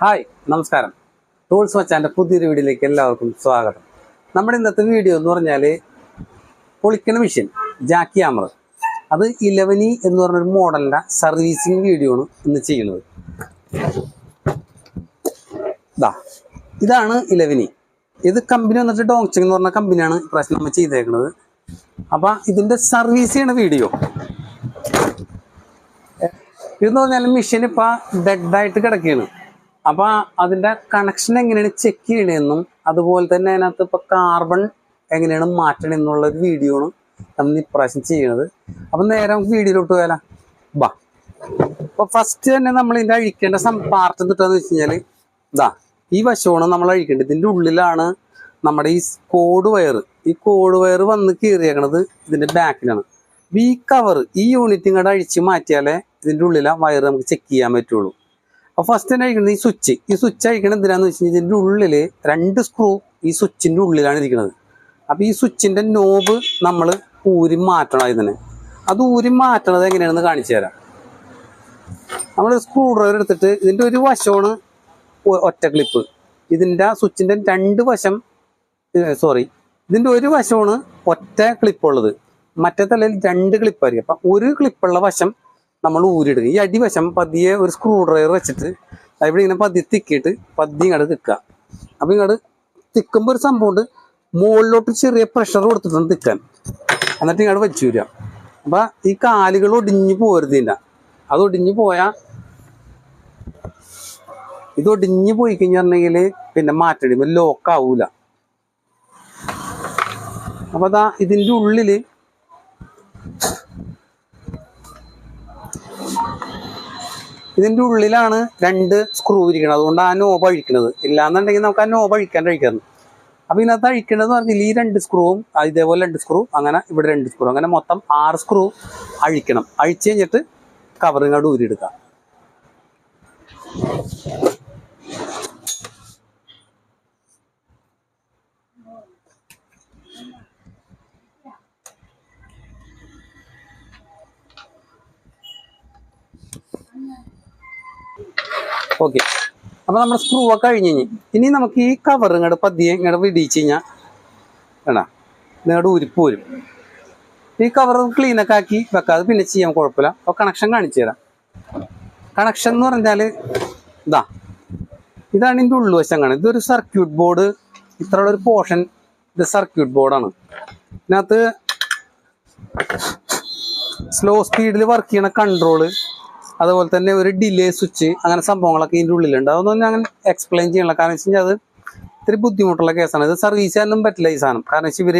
Hi നമസ്കാരം. Tools മച്ചാന്റെ പുതിയൊരു വീഡിയോയിലേക്ക് എല്ലാവർക്കും സ്വാഗതം. നമ്മുടെ ഇന്നത്തെ വീഡിയോ എന്ന് പറഞ്ഞാൽ പൊളിക്കണ മെഷീൻ ജാക്കി ആമർ അത് ഇലവനി എന്ന് പറഞ്ഞൊരു മോഡലിന്റെ സർവീസിങ് വീഡിയോ ആണ് ഇന്ന് ചെയ്യുന്നത്. ഇതാണ് ഇലവനി ഇത് കമ്പനി വന്നിട്ട് ഡോങ്ചിങ് എന്ന് പറഞ്ഞ കമ്പനിയാണ് ഇപ്രാവശ്യം നമ്മൾ ചെയ്തേക്കുന്നത് അപ്പം ഇതിന്റെ സർവീസ് ചെയ്യണ വീഡിയോ ഇതെന്ന് പറഞ്ഞാൽ മെഷീൻ ഇപ്പം ഡെഡായിട്ട് കിടക്കുകയാണ് അപ്പം അതിന്റെ കണക്ഷൻ എങ്ങനെയാണ് ചെക്ക് ചെയ്യണമെന്നും അതുപോലെ തന്നെ അതിനകത്ത് ഇപ്പൊ കാർബൺ എങ്ങനെയാണ് മാറ്റണം എന്നുള്ള ഒരു വീഡിയോ ആണ് നമ്മൾ ഇപ്രാവശ്യം ചെയ്യണത്. അപ്പം നേരെ നമുക്ക് വീഡിയോയിലോട്ട് പോയാലോ? ബാ. അപ്പോൾ ഫസ്റ്റ് തന്നെ നമ്മൾ ഇതിന്റെ അഴിക്കേണ്ട പാർട്ട് എന്തിട്ടാന്ന് വെച്ച് കഴിഞ്ഞാൽ ഇതാ ഈ വശമാണ് നമ്മൾ അഴിക്കേണ്ടത്. ഇതിന്റെ ഉള്ളിലാണ് നമ്മുടെ ഈ കോഡ് വയർ ഈ കോഡ് വയർ വന്ന് കീറിയേക്കണത് ഇതിന്റെ ബാക്കിലാണ് ഈ കവർ ഈ യൂണിറ്റ് ഇങ്ങോട്ട് അഴിച്ച് മാറ്റിയാലേ ഇതിന്റെ ഉള്ളിലെ വയർ നമുക്ക് ചെക്ക് ചെയ്യാൻ പറ്റുള്ളൂ. അപ്പോൾ ഫസ്റ്റ് തന്നെ അയക്കുന്നത് ഈ സ്വിച്ച് ഈ സ്വിച്ച് അഴിക്കണത് എന്തിനാന്ന് വെച്ച് കഴിഞ്ഞാൽ ഇതിന്റെ ഉള്ളിൽ രണ്ട് സ്ക്രൂ ഈ സ്വിച്ചിന്റെ ഉള്ളിലാണ് ഇരിക്കുന്നത് അപ്പോൾ ഈ സ്വിച്ചിന്റെ നോബ് നമ്മൾ ഊരി മാറ്റണം ഇതിനെ അത് ഊരി മാറ്റണത് എങ്ങനെയാണെന്ന് കാണിച്ചു തരാം. നമ്മൾ സ്ക്രൂ ഡ്രൈവർ എടുത്തിട്ട് ഇതിന്റെ ഒരു വശമാണ് ഒറ്റ ക്ലിപ്പ് ഇതിന്റെ ആ സ്വിച്ചിന്റെ രണ്ട് വശം സോറി ഇതിന്റെ ഒരു വശമാണ് ഒറ്റ ക്ലിപ്പുള്ളത് മറ്റേ തലയിൽ രണ്ട് ക്ലിപ്പായിരിക്കും അപ്പം ഒരു ക്ലിപ്പുള്ള വശം നമ്മൾ ഊരിടുക ഈ അടിവശം പതിയെ ഒരു സ്ക്രൂ ഡ്രൈവർ വെച്ചിട്ട് ഇവിടെ ഇങ്ങനെ പതിയെ തിക്കിയിട്ട് പതി ഇങ്ങോട്ട് തിക്കുക. അപ്പം ഇങ്ങോട്ട് തിക്കുമ്പോൾ ഒരു സംഭവം ഉണ്ട്. മുകളിലോട്ട് ചെറിയ പ്രഷർ കൊടുത്തിട്ടുണ്ട് തിക്കാൻ. എന്നിട്ട് ഇങ്ങോട്ട് വെച്ചു വരിക. അപ്പം ഈ കാലുകൾ ഒടിഞ്ഞു പോരുതില്ല അത് ഒടിഞ്ഞു പോയാൽ ഇത് ഒടിഞ്ഞു പോയി കഴിഞ്ഞിട്ടുണ്ടെങ്കിൽ പിന്നെ മാറ്റടിയുമ്പോൾ ലോക്കാവൂല അപ്പം അതാ ഇതിന്റെ ഉള്ളിൽ ഇതിന്റെ ഉള്ളിലാണ് രണ്ട് സ്ക്രൂ ഇരിക്കുന്നത് അതുകൊണ്ട് ആ നോബ് അഴിക്കണത്. ഇല്ലാന്നുണ്ടെങ്കിൽ നമുക്ക് ആ നോബ് അഴിക്കാൻ അഴിക്കാറുണ്ട് അപ്പൊ ഇതിനകത്ത് അഴിക്കേണ്ടത് പറഞ്ഞാൽ ഈ രണ്ട് സ്ക്രൂവും ഇതേപോലെ രണ്ട് സ്ക്രൂ അങ്ങനെ ഇവിടെ രണ്ട് സ്ക്രൂ അങ്ങനെ മൊത്തം ആറ് സ്ക്രൂ അഴിക്കണം. അഴിച്ചു കഴിഞ്ഞിട്ട് കവറിങ്ങോട്ട് ഊരിയെടുക്കാം ഓക്കെ അപ്പൊ നമ്മുടെ സ്ക്രൂ ഒക്കെ കഴിഞ്ഞ് കഴിഞ്ഞ് ഇനി നമുക്ക് ഈ കവർ ഇങ്ങോട്ട് പതിയെ ഇങ്ങോട്ട് വിടിച്ച് കഴിഞ്ഞാൽ വേണ്ട. നിങ്ങളുടെ ഉരുപ്പ് വരും. ഈ കവർ ക്ലീൻ ഒക്കെ ആക്കി വെക്കാതെ പിന്നെ ചെയ്യാൻ കുഴപ്പമില്ല. അപ്പോൾ കണക്ഷൻ കാണിച്ചു തരാം. കണക്ഷൻ എന്ന് പറഞ്ഞാൽ ഇതാ. ഇതാണ് ഇതിന്റെ ഉള്ളുവശം കാണുന്നത് ഇതൊരു സർക്യൂട്ട് ബോർഡ് ഇത്ര ഒരു പോർഷൻ ഇത് സർക്യൂട്ട് ബോർഡാണ് ഇതിനകത്ത് സ്ലോ സ്പീഡിൽ വർക്ക് ചെയ്യണ കൺട്രോൾ അതുപോലെ തന്നെ ഒരു ഡിലേ സ്വിച്ച് അങ്ങനെ സംഭവങ്ങളൊക്കെ ഇതിന്റെ ഉള്ളിലുണ്ട്. അതൊന്നും ഞാൻ എക്സ്പ്ലെയിൻ ചെയ്യണില്ല. കാരണം വെച്ച് കഴിഞ്ഞാൽ അത് ഇത്തിരി ബുദ്ധിമുട്ടുള്ള കേസാണ് ഇത് സർവീസ് ചെയ്യാനൊന്നും പറ്റില്ല ഈ സാധനം. കാരണം വെച്ചാൽ ഇവർ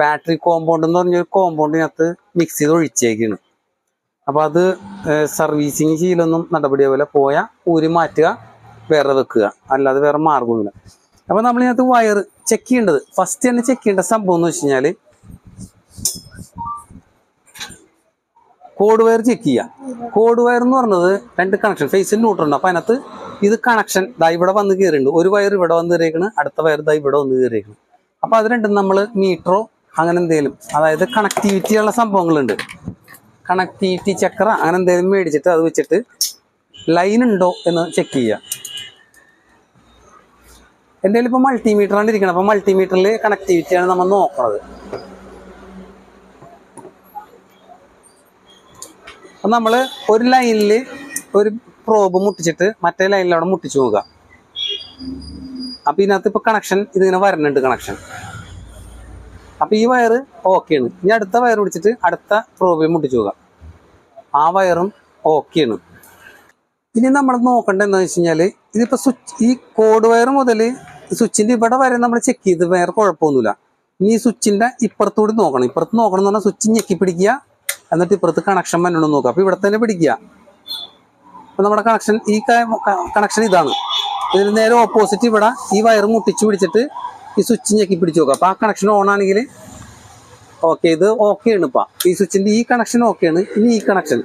ബാറ്ററി കോമ്പൗണ്ട് എന്ന് പറഞ്ഞൊരു കോമ്പൗണ്ടിനകത്ത് മിക്സ് ചെയ്ത് ഒഴിച്ചേക്കാണ്. അപ്പോൾ അത് സർവീസിങ് ചെയ്യലൊന്നും നടപടിയാവില്ല പോയാൽ ഊരി മാറ്റുക വേറെ വെക്കുക. അല്ലാതെ വേറെ മാർഗമില്ല അപ്പോൾ നമ്മളിതിനകത്ത് വയർ ചെക്ക് ചെയ്യേണ്ടത്. ഫസ്റ്റ് തന്നെ ചെക്ക് ചെയ്യേണ്ട സംഭവം എന്ന് വെച്ച് കഴിഞ്ഞാൽ കോഡ് വയർ ചെക്ക് ചെയ്യുക കോഡ് വയർ എന്ന് പറഞ്ഞത് രണ്ട് കണക്ഷൻ ഫേസിൽ ന്യൂട്രൽ അപ്പൊ അതിനകത്ത് ഇത് കണക്ഷൻ ദാ ഇവിടെ വന്ന് കയറിയിട്ടുണ്ട് ഒരു വയർ ഇവിടെ വന്ന് കയറിയേക്കണ് അടുത്ത വയർ ദാ ഇവിടെ വന്ന് കയറിയേക്കണ് അപ്പൊ അത് രണ്ടും നമ്മൾ മീറ്ററോ അങ്ങനെ എന്തെങ്കിലും അതായത് കണക്ടിവിറ്റി ഉള്ള സംഭവങ്ങളുണ്ട്. കണക്ടിവിറ്റി ചക്ര അങ്ങനെ എന്തെങ്കിലും മേടിച്ചിട്ട് അത് വെച്ചിട്ട് ലൈൻ ഉണ്ടോ എന്ന് ചെക്ക് ചെയ്യുക എന്റെ കയ്യിൽ ഇപ്പോൾ മൾട്ടിമീറ്റർ ആണ് ഇരിക്കണം അപ്പോൾ മൾട്ടിമീറ്ററിൽ കണക്ടിവിറ്റിയാണ് നമ്മൾ നോക്കുന്നത് അപ്പം നമ്മൾ ഒരു ലൈനിൽ ഒരു പ്രോബ് മുട്ടിച്ചിട്ട് മറ്റേ ലൈനിൽ അവിടെ മുട്ടിച്ചു നോക്കുക അപ്പം ഇതിനകത്ത് ഇപ്പോൾ കണക്ഷൻ ഇതിങ്ങനെ വരണുണ്ട് കണക്ഷൻ അപ്പം ഈ വയറ് ഓക്കെയാണ് ഇനി അടുത്ത വയർ പിടിച്ചിട്ട് അടുത്ത പ്രോബിൽ മുട്ടിച്ചു നോക്കുക ആ വയറും ഓക്കെയാണ് ഇനി നമ്മൾ നോക്കേണ്ടത് എന്താണെന്ന് വെച്ച് കഴിഞ്ഞാൽ ഇതിപ്പോൾ സ്വിച്ച് ഈ കോഡ് വയർ മുതൽ സ്വിച്ചിന്റെ ഇവിടെ വരെ നമ്മൾ ചെക്ക് ചെയ്ത് വേറെ കുഴപ്പമൊന്നുമില്ല. ഇനി ഈ സ്വിച്ചിന്റെ ഇപ്പുറത്തൂടി നോക്കണം. ഇപ്പുറത്ത് നോക്കണം എന്ന് പറഞ്ഞാൽ സ്വിച്ച് ഞെക്കി പിടിക്കുക എന്നിട്ട് ഇപ്പുറത്ത് കണക്ഷൻ വരണം നോക്കുക അപ്പോൾ ഇവിടെ തന്നെ പിടിക്കുക. അപ്പോൾ നമ്മുടെ കണക്ഷൻ ഈ കണക്ഷൻ ഇതാണ്. ഇതിന് നേരെ ഓപ്പോസിറ്റ് ഇവിടെ ഈ വയർ മുട്ടിച്ച് പിടിച്ചിട്ട് ഈ സ്വിച്ച് ഞെക്കി പിടിച്ച് നോക്കുക അപ്പോൾ ആ കണക്ഷൻ ഓൺ ആണെങ്കിൽ ഓക്കെ ഇത് ഓക്കെ ആണ് ഇപ്പം. ഈ സ്വിച്ചിന്റെ ഈ കണക്ഷൻ ഓക്കെ ആണ്. ഇനി ഈ കണക്ഷൻ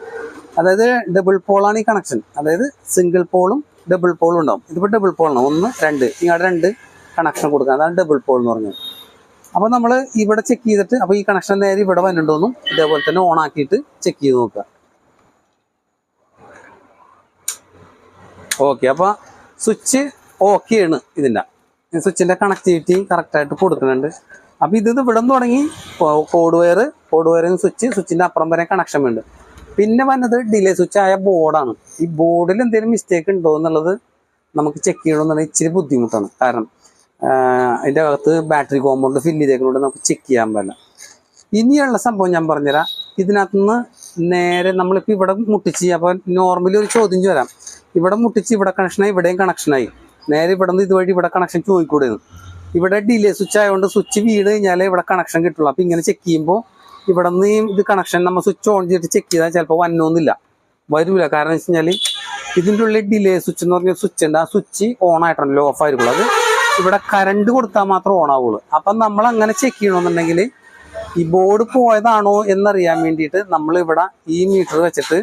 അതായത് ഡബിൾ പോളാണ് ഈ കണക്ഷൻ അതായത് സിംഗിൾ പോളും ഡബിൾ പോളും ഉണ്ടാവും. ഇതിപ്പോൾ ഡബിൾ പോളാണ് ഒന്ന് രണ്ട്. ഇങ്ങോട്ട് രണ്ട് കണക്ഷൻ കൊടുക്കുക അതാണ് ഡബിൾ പോൾ എന്ന് പറഞ്ഞത്. അപ്പോൾ നമ്മൾ ഇവിടെ ചെക്ക് ചെയ്തിട്ട് അപ്പോൾ ഈ കണക്ഷൻ നേരെ ഇവിടെ വന്നിട്ടുണ്ടോന്നും ഇതേപോലെ തന്നെ ഓൺ ആക്കിയിട്ട് ചെക്ക് ചെയ്ത് നോക്കുക. ഓക്കെ അപ്പോൾ സ്വിച്ച് ഓക്കെ ആണ് ഇതിന്റെ സ്വിച്ചിന്റെ കണക്ടിവിറ്റി കറക്റ്റായിട്ട് കൊടുക്കുന്നുണ്ട്. അപ്പോൾ ഇത് ഇവിടെ നിന്ന് തുടങ്ങി കോഡ് വയർ കോഡ് വയറിന് സ്വിച്ച് സ്വിച്ചിന്റെ അപ്പുറം വരെ കണക്ഷൻ ഉണ്ട്. പിന്നെ വന്നത് ഡിലേ സ്വിച്ച് ആയ ബോർഡാണ് ഈ ബോർഡിൽ എന്തെങ്കിലും മിസ്റ്റേക്ക് ഉണ്ടോ എന്നുള്ളത് നമുക്ക് ചെക്ക് ചെയ്യണമെന്നുണ്ടെങ്കിൽ ഇച്ചിരി ബുദ്ധിമുട്ടാണ്. കാരണം അതിന്റെ അകത്ത് ബാറ്ററി കോമ്പൗണ്ട് ഫില്ല് ചെയ്തേക്കുന്നതുകൊണ്ട് നമുക്ക് ചെക്ക് ചെയ്യാൻ പറ്റില്ല. ഇനിയുള്ള സംഭവം ഞാൻ പറഞ്ഞുതരാം. ഇതിനകത്ത് നിന്ന് നേരെ നമ്മളിപ്പോൾ ഇവിടെ മുട്ടിച്ച് അപ്പോൾ നോർമലി ഒരു ചോദ്യം വരാം ഇവിടെ മുട്ടിച്ച് ഇവിടെ കണക്ഷനായി ഇവിടെയും കണക്ഷനായി നേരെ ഇവിടെ നിന്ന് ഇതുവഴി ഇവിടെ കണക്ഷൻ ചോദിക്കൂടെന്ന്. ഇവിടെ ഡിലേ സ്വിച്ച് ആയതുകൊണ്ട് സ്വിച്ച് വീണ് കഴിഞ്ഞാലേ ഇവിടെ കണക്ഷൻ കിട്ടുള്ളൂ. അപ്പോൾ ഇങ്ങനെ ചെക്ക് ചെയ്യുമ്പോൾ ഇവിടെ നിന്ന് ഇത് കണക്ഷൻ നമ്മൾ സ്വിച്ച് ഓൺ ചെയ്തിട്ട് ചെക്ക് ചെയ്താൽ ചിലപ്പോൾ വന്നൊന്നുമില്ല വരില്ല കാരണം വെച്ച് കഴിഞ്ഞാൽ ഇതിന്റെ ഉള്ളിൽ ഡിലേ സ്വിച്ച് എന്ന് പറഞ്ഞ സ്വിച്ച് ഉണ്ട്. ആ സ്വിച്ച് ഓൺ ആയിട്ടുണ്ടല്ലോ ഓഫ് ആയിരിക്കുള്ളൂ. അത് ഇവിടെ കറണ്ട് കൊടുത്താൽ മാത്രം ഓൺ ആവുള്ളൂ. അപ്പം നമ്മൾ അങ്ങനെ ചെക്ക് ചെയ്യണമെന്നുണ്ടെങ്കിൽ ഈ ബോർഡ് പോയതാണോ എന്നറിയാൻ വേണ്ടിയിട്ട് നമ്മൾ ഇവിടെ ഈ മീറ്റർ വെച്ചിട്ട്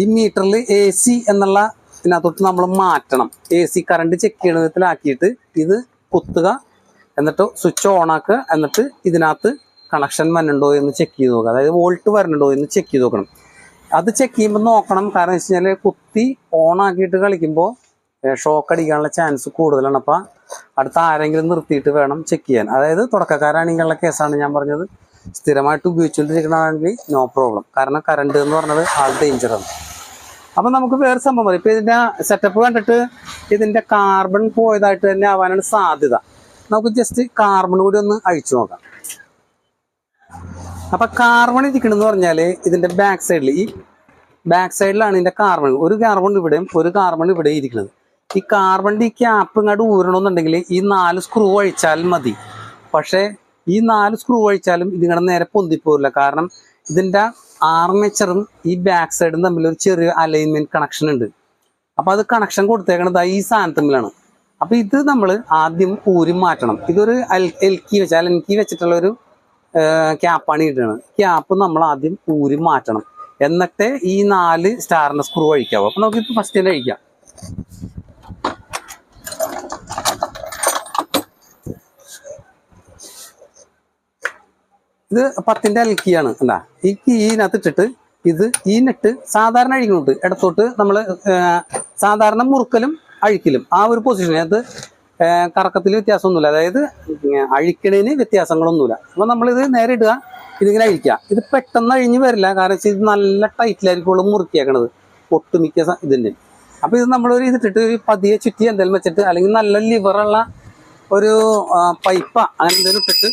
ഈ മീറ്ററിൽ എ സി എന്നുള്ള ഇതിനകത്തോട്ട് നമ്മൾ മാറ്റണം. എ സി കറണ്ട് ചെക്ക് ചെയ്യണ വിധത്തിലാക്കിയിട്ട് ഇത് കുത്തുക എന്നിട്ട് സ്വിച്ച് ഓൺ ആക്കുക എന്നിട്ട് ഇതിനകത്ത് കണക്ഷൻ വരണുണ്ടോ എന്ന് ചെക്ക് ചെയ്ത് നോക്കുക. അതായത് വോൾട്ട് വരണുണ്ടോ എന്ന് ചെക്ക് ചെയ്ത് നോക്കണം. അത് ചെക്ക് ചെയ്യുമ്പോൾ നോക്കണം. കാരണം വെച്ച് കഴിഞ്ഞാൽ കുത്തി ഓൺ ആക്കിയിട്ട് കളിക്കുമ്പോൾ ഷോക്ക് അടിക്കാനുള്ള ചാൻസ് കൂടുതലാണ്. അപ്പം അടുത്ത ആരെങ്കിലും നിർത്തിയിട്ട് വേണം ചെക്ക് ചെയ്യാൻ. അതായത് തുടക്കക്കാരാണെങ്കിലുള്ള കേസാണ് ഞാൻ പറഞ്ഞത്. സ്ഥിരമായിട്ട് ഉപയോഗിച്ചുകൊണ്ടിരിക്കണമെങ്കിൽ നോ പ്രോബ്ലം കാരണം കറണ്ട് എന്ന് പറഞ്ഞത് ആൾ ഡേഞ്ചറാണ് അപ്പം നമുക്ക് വേറെ സംഭവം പറയും. ഇപ്പം ഇതിന്റെ സെറ്റപ്പ് കണ്ടിട്ട് ഇതിന്റെ കാർബൺ പോയതായിട്ട് തന്നെ ആവാനാണ് സാധ്യത. നമുക്ക് ജസ്റ്റ് കാർബൺ കൂടി ഒന്ന് അഴിച്ചു നോക്കാം. അപ്പൊ കാർബൺ ഇരിക്കണമെന്ന് പറഞ്ഞാൽ ഇതിന്റെ ബാക്ക് സൈഡിൽ ഈ ബാക്ക് സൈഡിലാണ് ഇതിന്റെ കാർബൺ ഒരു കാർബൺ ഇവിടെയും ഒരു കാർബൺ ഇവിടെയും ഇരിക്കുന്നത് ഈ കാർബൺ ഈ ക്യാപ്പ് ഇങ്ങോട്ട് ഊരണമെന്നുണ്ടെങ്കിൽ ഈ നാല് സ്ക്രൂ അഴിച്ചാൽ മതി. പക്ഷേ ഈ നാല് സ്ക്രൂ അഴിച്ചാലും ഇതിങ്ങടെ നേരെ പൊന്തിപ്പോരില്ല. കാരണം ഇതിന്റെ ആർമേച്ചറും ഈ ബാക്ക് സൈഡും തമ്മിൽ ഒരു ചെറിയ അലൈൻമെന്റ് കണക്ഷൻ ഉണ്ട്. അപ്പോൾ അത് കണക്ഷൻ കൊടുത്തേക്കണത് ഈ സാധനത്തിലാണ് അപ്പോൾ ഇത് നമ്മൾ ആദ്യം ഊരി മാറ്റണം. ഇതൊരു എൽ എൽ കി വെച്ച് എൽ കി വെച്ചിട്ടുള്ള ഒരു ക്യാപ്പാണ് ഇടുന്നത് ക്യാപ്പ് നമ്മൾ ആദ്യം ഊരി മാറ്റണം. എന്നിട്ട് ഈ നാല് സ്റ്റാറിന്റെ സ്ക്രൂ അഴിക്കാവും അപ്പോൾ നമുക്ക് ഫസ്റ്റ് തന്നെ അഴിക്കാം ഇത് പത്തിന്റെ അലക്കിയാണ് അല്ല ഈ കീനകത്ത് ഇട്ടിട്ട് ഇത് ഈ നെട്ട് സാധാരണ അഴിക്കുന്നുണ്ട് ഇടത്തോട്ട് നമ്മൾ സാധാരണ മുറുക്കലും അഴിക്കലും. ആ ഒരു പൊസിഷൻ അത് കറക്കത്തിൽ വ്യത്യാസമൊന്നുമില്ല. അതായത് അഴിക്കണേന് വ്യത്യാസങ്ങളൊന്നുമില്ല. അപ്പൊ നമ്മളിത് നേരെ ഇടുക ഇതിങ്ങനെ അഴിക്കുക. ഇത് പെട്ടെന്ന് അഴിഞ്ഞ് വരില്ല. കാരണം വെച്ചാൽ ഇത് നല്ല ടൈറ്റിലായിരിക്കും മുറുക്കിയേക്കണത്. ഒട്ടുമിക്ക ഇതിന്റെ അപ്പോൾ അപ്പൊ ഇത് നമ്മളൊരു ഇതിട്ടിട്ട് ഒരു പതിയെ ചുറ്റി എന്തെങ്കിലും വെച്ചിട്ട് അല്ലെങ്കിൽ നല്ല ലിവറുള്ള ഒരു പൈപ്പ അങ്ങനെ എന്തെങ്കിലും ഇട്ടിട്ട്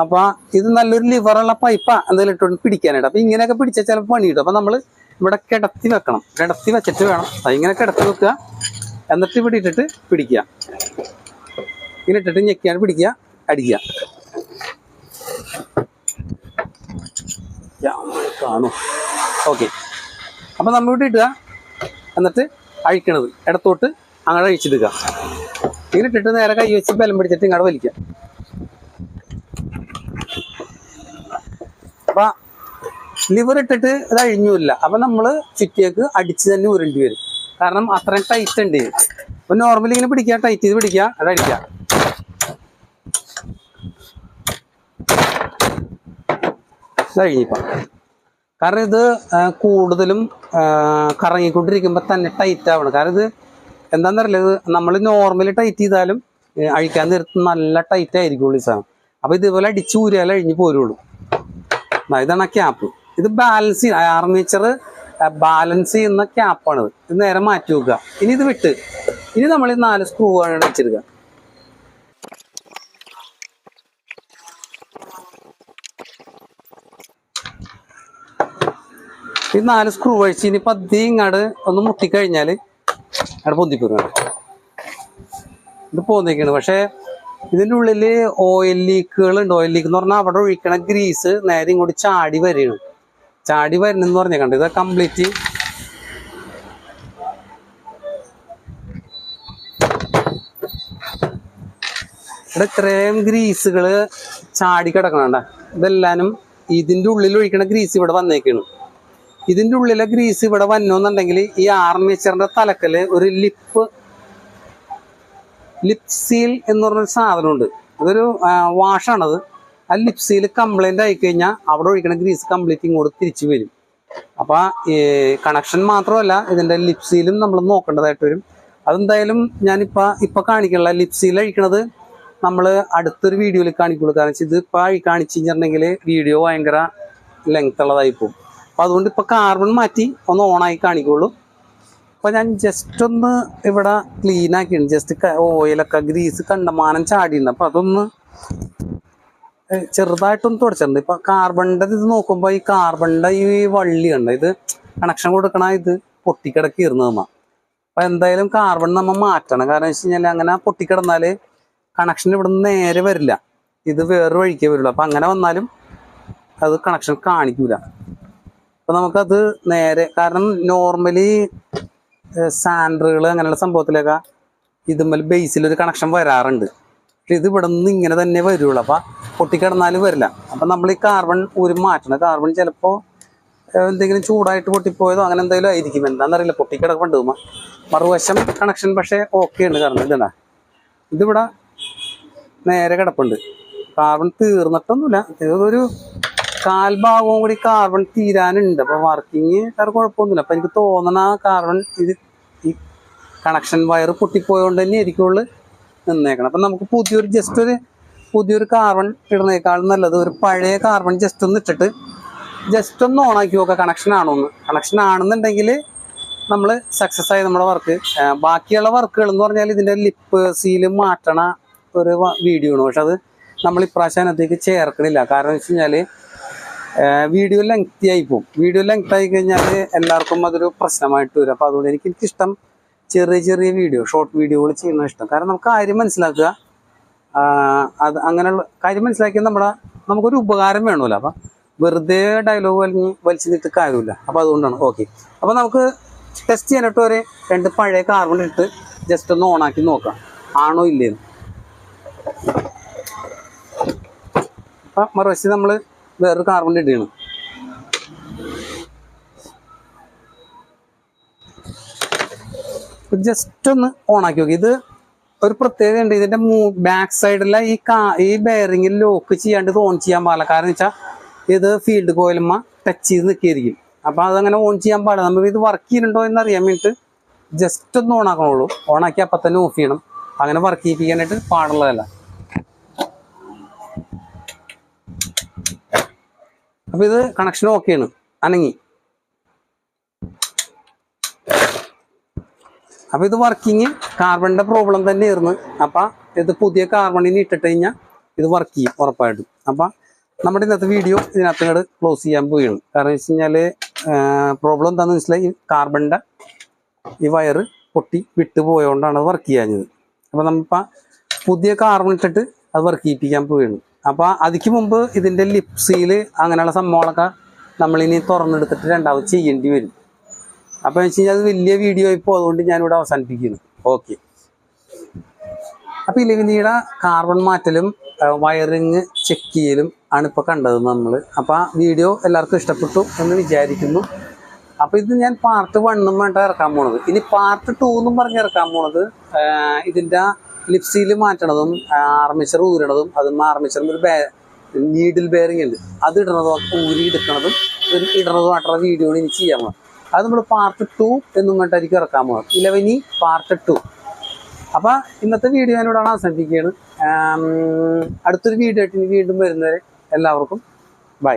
അപ്പൊ ഇത് നല്ലൊരു ലിവറുള്ള പൈപ്പ എന്തെങ്കിലും ഇട്ടുകൊണ്ട് പിടിക്കാനായിട്ട്. അപ്പൊ ഇങ്ങനെയൊക്കെ പിടിച്ചാൽ ചിലപ്പോൾ പണി കിട്ടും അപ്പൊ നമ്മൾ ഇവിടെ കിടത്തി വെക്കണം. കിടത്തി വെച്ചിട്ട് വേണം. ഇങ്ങനെ കിടത്തി വെക്കുക. എന്നിട്ട് ഇവിടെ ഇട്ടിട്ട് പിടിക്കുക. ഇങ്ങനെ ഇട്ടിട്ട് ഞെക്കിയാണ് പിടിക്കുക അടിക്കുക. കാണൂ. ഓക്കെ. അപ്പൊ നമ്മൾ ഇവിടെ ഇടുക. എന്നിട്ട് അഴിക്കണത്. ഇടത്തോട്ട് അങ്ങനെ അഴിച്ചിടുക. ഇങ്ങനെ ഇട്ടിട്ട് നേരെ കൈ വെച്ച് ബലം പിടിച്ചിട്ട് ഇങ്ങോട്ട് വലിക്കുക അപ്പൊ ലിവർ ഇട്ടിട്ട് ഇത് അഴിഞ്ഞൂല്ല. അപ്പൊ നമ്മൾ ചുറ്റിയേക്ക് അടിച്ച് തന്നെ ഉരുണ്ടി വരും. കാരണം അത്രയും ടൈറ്റ് ഉണ്ട്. അപ്പൊ നോർമലി ഇങ്ങനെ പിടിക്കുക ടൈറ്റ് ചെയ്ത് പിടിക്കുക അത് അടിക്കുക കഴിഞ്ഞിപ്പോ കാരണം ഇത് കൂടുതലും കറങ്ങിക്കൊണ്ടിരിക്കുമ്പോ തന്നെ ടൈറ്റ് ആവണം. കാരണം ഇത് എന്താണെന്നറിയില്ല ഇത് നമ്മൾ നോർമലി ടൈറ്റ് ചെയ്താലും അഴിക്കാൻ നേരത്ത് നല്ല ടൈറ്റ് ആയിരിക്കുള്ളൂ ഈ സാധനം. അപ്പൊ ഇതുപോലെ അടിച്ച് ഊരിയാലേ അഴിഞ്ഞ് പോരുള്ളൂ. ഇതാണ് ആ ക്യാപ്പ് ഇത് ബാലൻസ് ആർമേച്ചർ ബാലൻസ് ചെയ്യുന്ന ക്യാപ്പാണിത് ഇത്. നേരെ മാറ്റി വെക്കുക. ഇനി ഇത് വിട്ട്. ഇനി നമ്മൾ ഈ നാല് സ്ക്രൂ ആണ് വെച്ചെടുക്കുക ഈ നാല് സ്ക്രൂ അഴിച്ച് ഇനി പതി ഇങ്ങോട്ട് ഒന്ന് മുട്ടിക്കഴിഞ്ഞാൽ അവിടെ പൊന്തിപ്പോരുകയാണ് ഇത് പോന്നിരിക്കണം പക്ഷേ ഇതിന്റെ ഉള്ളിൽ ഓയിൽ ലീക്കുകൾ ഉണ്ട്. ഓയിൽ ലീക്ക് എന്ന് പറഞ്ഞാൽ അവിടെ ഒഴിക്കണ ഗ്രീസ് നേരെ ഇങ്ങോട്ട് ചാടി വരികയാണ്. ചാടി വരണെന്ന് പറഞ്ഞേ കണ്ടു? ഇത് കംപ്ലീറ്റ് ഇവിടെ ഇത്രയും ഗ്രീസുകൾ ചാടി കിടക്കണണ്ട ഇതെല്ലാനും ഇതിന്റെ ഉള്ളിൽ ഒഴിക്കണ ഗ്രീസ് ഇവിടെ വന്നേക്കാണ്. ഇതിന്റെ ഉള്ളിലെ ഗ്രീസ് ഇവിടെ വന്നോന്നുണ്ടെങ്കിൽ ഈ ആർമേച്ചറിന്റെ തലക്കൽ ഒരു ലിപ്പ് ലിപ്സീൽ എന്ന് പറഞ്ഞൊരു സാധനമുണ്ട്. അതൊരു വാഷാണത്. ആ ലിപ്സിയിൽ ആയി കഴിഞ്ഞാൽ അവിടെ ഒഴിക്കണ ഗ്രീസ് കംപ്ലീറ്റ് ഇങ്ങോട്ട് തിരിച്ചു വരും. അപ്പൊ ഈ കണക്ഷൻ മാത്രമല്ല ഇതിന്റെ ലിപ്സിയിലും നമ്മൾ നോക്കേണ്ടതായിട്ട് വരും. അതെന്തായാലും ഞാനിപ്പോ ഇപ്പൊ കാണിക്കണില്ല ലിപ്സിയിൽ അഴിക്കണത് നമ്മൾ അടുത്തൊരു വീഡിയോയിൽ കാണിക്കുള്ളൂ. കാരണം വെച്ചാൽ ഇത് ഇപ്പൊ അഴി കാണിച്ചു കഴിഞ്ഞിട്ടുണ്ടെങ്കിൽ വീഡിയോ ഭയങ്കര ലെങ്ത് ഉള്ളതായി പോകും. അപ്പൊ അതുകൊണ്ട് ഇപ്പൊ കാർബൺ മാറ്റി ഒന്ന് ഓണായി കാണിക്കുള്ളൂ. അപ്പൊ ഞാൻ ജസ്റ്റ് ഒന്ന് ഇവിടെ ക്ലീൻ ആക്കിയിട്ടുണ്ട്. ജസ്റ്റ് ഓയിലൊക്കെ ഗ്രീസ് കണ്ടമാനം ചാടിയിട്ടുണ്ട്. അപ്പൊ അതൊന്ന് ചെറുതായിട്ടൊന്ന് തുടച്ചിട്ടുണ്ട്. ഇപ്പൊ കാർബണിന്റെ ഇത് നോക്കുമ്പോ ഈ കാർബണിന്റെ ഈ വള്ളി ഉണ്ട് ഇത് കണക്ഷൻ കൊടുക്കണ ഇത് പൊട്ടിക്കിടക്കിരുന്നു നമ്മ അപ്പൊ എന്തായാലും കാർബൺ നമ്മ മാറ്റണം. കാരണം വെച്ച് കഴിഞ്ഞാൽ അങ്ങനെ പൊട്ടിക്കിടന്നാൽ കണക്ഷൻ ഇവിടെ നിന്ന് നേരെ വരില്ല. ഇത് വേറെ വഴിക്കേ വരുള്ളൂ അപ്പൊ അങ്ങനെ വന്നാലും അത് കണക്ഷൻ കാണിക്കൂല. അപ്പൊ നമുക്കത് നേരെ കാരണം നോർമലി സാൻഡറുകൾ അങ്ങനെയുള്ള സംഭവത്തിലൊക്കെ ഇതുമ്മൽ ബേസിൽ ഒരു കണക്ഷൻ വരാറുണ്ട്. ഇത് ഇവിടെ നിന്ന് ഇങ്ങനെ തന്നെ വരുള്ളൂ. അപ്പൊ പൊട്ടിക്കിടന്നാലും വരില്ല. അപ്പൊ നമ്മൾ ഈ കാർബൺ ഊരി മാറ്റണം. കാർബൺ ചിലപ്പോ എന്തെങ്കിലും ചൂടായിട്ട് പൊട്ടിപ്പോയതോ അങ്ങനെ എന്തെങ്കിലും ആയിരിക്കും. എന്താണെന്നറിയില്ല പൊട്ടിക്കിടപ്പുണ്ട് ഉമ്മ. മറുവശം കണക്ഷൻ പക്ഷേ ഓക്കെ ഉണ്ട്. കാരണം ഇതാണ് ഇതിവിടെ നേരെ കിടപ്പുണ്ട്. കാർബൺ തീർന്നിട്ടൊന്നുമില്ല. ഇതൊരു കാൽഭാഗവും കൂടി കാർബൺ തീരാനുണ്ട്. അപ്പോൾ വർക്കിങ് വേറെ കുഴപ്പമൊന്നുമില്ല. അപ്പൊ എനിക്ക് തോന്നണ കാർബൺ ഇത് ഈ കണക്ഷൻ വയർ പൊട്ടിപ്പോയതുകൊണ്ട് തന്നെ ആയിരിക്കുള്ളൂ. നിന്നേക്കണം. അപ്പം നമുക്ക് പുതിയൊരു ജസ്റ്റ് ഒരു പുതിയൊരു കാർബൺ ഇടുന്നേക്കാളും നല്ലത്. ഒരു പഴയ കാർബൺ ജസ്റ്റ് ഒന്ന് ഇട്ടിട്ട് ജസ്റ്റ് ഒന്ന് ഓണാക്കി നോക്കുക കണക്ഷൻ ആണോ എന്ന് കണക്ഷൻ ആണെന്നുണ്ടെങ്കിൽ നമ്മൾ സക്സസ് ആയി നമ്മുടെ വർക്ക് ബാക്കിയുള്ള വർക്കുകൾ എന്ന് പറഞ്ഞാൽ ഇതിന്റെ ലിപ്പ് സീൽ മാറ്റണ ഒരു വീഡിയോ ആണ്. പക്ഷെ അത് നമ്മൾ ഇപ്രാവശ്യം അതിനകത്തേക്ക് ചേർക്കണില്ല. കാരണം വെച്ച് കഴിഞ്ഞാൽ വീഡിയോ ലെങ്തി ആയി പോകും വീഡിയോ ലെങ്ത് ആയി കഴിഞ്ഞാൽ എല്ലാവർക്കും അതൊരു പ്രശ്നമായിട്ട് വരും. അപ്പോൾ അതുകൊണ്ട് എനിക്ക് എനിക്കിഷ്ടം ചെറിയ ചെറിയ വീഡിയോ ഷോർട്ട് വീഡിയോകൾ ചെയ്യുന്ന ഇഷ്ടം. കാരണം നമുക്ക് കാര്യം മനസ്സിലാക്കുക. അത് അങ്ങനെയുള്ള കാര്യം മനസ്സിലാക്കിയാൽ നമ്മുടെ നമുക്കൊരു ഉപകാരം വേണമല്ലോ. അപ്പം വെറുതെ ഡയലോഗ് വലിഞ്ഞ് വലിച്ചു നിന്നിട്ട് കാര്യമില്ല. അപ്പോൾ അതുകൊണ്ടാണ്. ഓക്കെ അപ്പോൾ നമുക്ക് ടെസ്റ്റ് ചെയ്യാനായിട്ട് ഒരു രണ്ട് പഴയ കാർബൺ ഇട്ട് ജസ്റ്റ് ഒന്ന് ഓണാക്കി നോക്കാം. ആണോ ഇല്ലേന്ന് അപ്പം മറുവശത്ത് നമ്മൾ വേറൊരു കാർബൺ ഇടുകയാണ്. ജസ്റ്റ് ഒന്ന് ഓണാക്കി നോക്കി. ഇത് ഒരു പ്രത്യേകത ഉണ്ട്. ഇതിന്റെ ബാക്ക് സൈഡില ഈ കാ ഈ ബെയറിംഗിൽ ലോക്ക് ചെയ്യാണ്ട് ഓൺ ചെയ്യാൻ പാടില്ല. കാരണം വെച്ചാൽ ഇത് ഫീൽഡ് കോയിലുമ്മ ടച്ച് ചെയ്ത് നിൽക്കിയിരിക്കും അപ്പൊ അതങ്ങനെ ഓൺ ചെയ്യാൻ പാടില്ല. നമ്മൾ ഇത് വർക്ക് ചെയ്യുന്നുണ്ടോ എന്ന് അറിയാൻ വേണ്ടിയിട്ട് ജസ്റ്റ് ഒന്ന് ഓൺ ആക്കണുള്ളൂ. ഓൺ ആക്കി തന്നെ ഓഫ് ചെയ്യണം. അങ്ങനെ വർക്ക് ചെയ്യിപ്പിക്കാനായിട്ട് പാടുള്ളതല്ല. അപ്പൊ ഇത് കണക്ഷൻ ഓക്കെയാണ് അനങ്ങി. അപ്പൊ ഇത് വർക്കിങ് കാർബണിന്റെ പ്രോബ്ലം തന്നെയായിരുന്നു. അപ്പൊ ഇത് പുതിയ കാർബണിന് ഇട്ടിട്ട് കഴിഞ്ഞാൽ ഇത് വർക്ക് ചെയ്യും ഉറപ്പായിട്ടും. അപ്പൊ നമ്മുടെ ഇന്നത്തെ വീഡിയോ ഇതിനകത്ത് ക്ലോസ് ചെയ്യാൻ പോവുകയാണ്. കാരണം വെച്ച് കഴിഞ്ഞാൽ പ്രോബ്ലം എന്താണെന്ന് വെച്ചാൽ ഈ കാർബണിന്റെ ഈ വയറ് പൊട്ടി വിട്ടു പോയതുകൊണ്ടാണ് അത് വർക്ക് ചെയ്യാഞ്ഞത്. അപ്പൊ നമ്മളിപ്പോ പുതിയ കാർബൺ ഇട്ടിട്ട് അത് വർക്ക് ചെയ്യിപ്പിക്കാൻ പോവുകയാണ്. അപ്പൊ അതിക്ക് മുമ്പ് ഇതിന്റെ ലിപ്സിൽ അങ്ങനെയുള്ള സംഭവങ്ങളൊക്കെ നമ്മളിനി തുറന്നെടുത്തിട്ട് രണ്ടാമത് ചെയ്യേണ്ടി വരും. അപ്പൊ വെച്ച് കഴിഞ്ഞാൽ അത് വലിയ വീഡിയോ ഇപ്പോൾ അതുകൊണ്ട് ഞാനിവിടെ അവസാനിപ്പിക്കുന്നു. ഓക്കെ അപ്പൊ ഇലവിനീടെ കാർബൺ മാറ്റലും വയറിങ് ചെക്ക് ചെയ്യലും ആണ് ഇപ്പൊ കണ്ടത് നമ്മൾ അപ്പോൾ ആ വീഡിയോ എല്ലാവർക്കും ഇഷ്ടപ്പെട്ടു എന്ന് വിചാരിക്കുന്നു. അപ്പോൾ ഇത് ഞാൻ പാർട്ട് വണ്ണും വേണ്ട ഇറക്കാൻ പോണത്. ഇനി പാർട്ട് ടൂ എന്നും പറഞ്ഞ് ഇറക്കാൻ പോണത് ഇതിന്റെ ലിപ്സിയിൽ മാറ്റണതും ആർമിച്ചർ ഊരണതും അതും ആർമിച്ചറിന് ഒരു ബേ നീഡിൽ ബെയറിംഗ് ഉണ്ട്. അത് ഇടണതും ഊരി എടുക്കണതും ഇടണതുമായിട്ടുള്ള വീഡിയോ ഇനി ചെയ്യാൻ പോകണം അത് നമ്മൾ പാർട്ട് ടു എന്നും കണ്ടായിരിക്കും ഇറക്കാൻ പോകുന്നത് ഇലവനി പാർട്ട് ടു അപ്പൊ ഇന്നത്തെ വീഡിയോ ഞാനിവിടെ അവസാനിപ്പിക്കുകയാണ്. അടുത്തൊരു വീഡിയോ ആയിട്ട് ഇനി വീണ്ടും വരുന്നവരെ എല്ലാവർക്കും ബൈ